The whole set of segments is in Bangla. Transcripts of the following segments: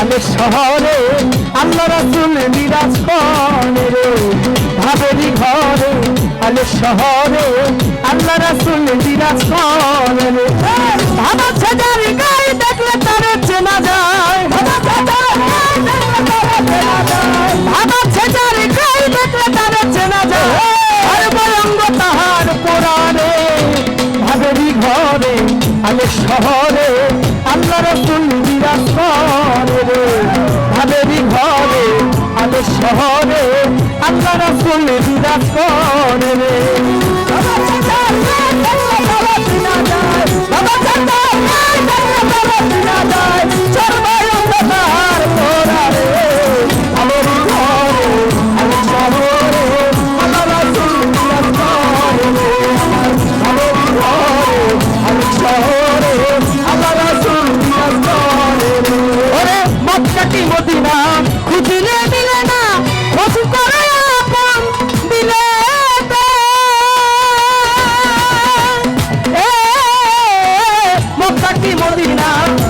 আমি শহরে আল্লাহ রাসুল বিরাজ করে রে। ভাবেরি ঘরে আমি শহরে আল্লাহ রাসুল বিরাজ করে রে। ভাবা ছেদার গায়ে দেখলে তার চেনা যায়। ভাবা ছেদার গায়ে দেখলে তার চেনা যায়। আর বলঙ্গ তাহার পুরাণে ভাবেরি ঘরে আমি শহরে আল্লাহ রাসুল বিরাজ করে। শহরে আপনারা শুনে বিরাজ করেন enough.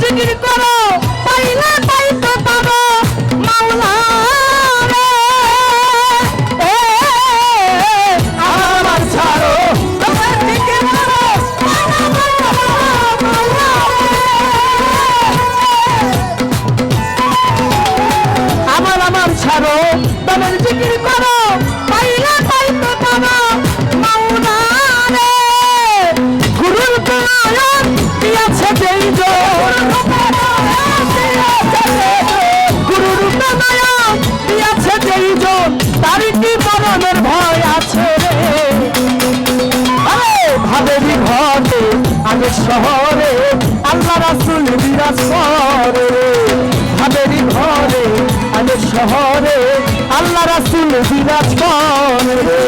জিকির করো, পাইলে পাইতে পারো। মাওলা আমার আমার ছাড়ো। তোমার জিকির করো, পাইলে পাইতে পারো। মাওলা রে। গুরুর দয়াল দিয়াছে যেই জোর। ঘরে আমি শহরে, আল্লাহ রাসুল বিরাজ করে। ভাবেরি ঘরে, আমি শহরে, আল্লাহ রাসুল বিরাজ করে।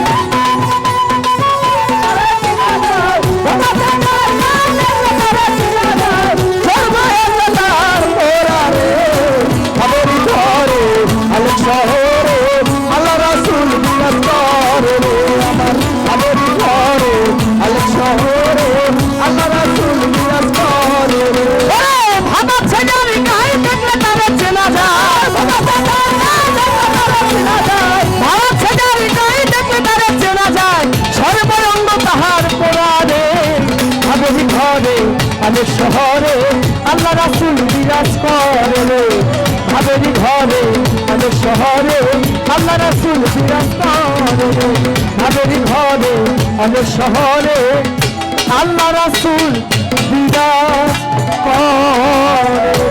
আলো শহরে আল্লাহ রাসুল বিরাজ করে ভাবেরি ঘরে আমাদের শহরে আল্লাহ রাসুল বিরাজ করে ভাবেরি ঘরে আমাদের শহরে আল্লাহ রাসুল বিরাজ করে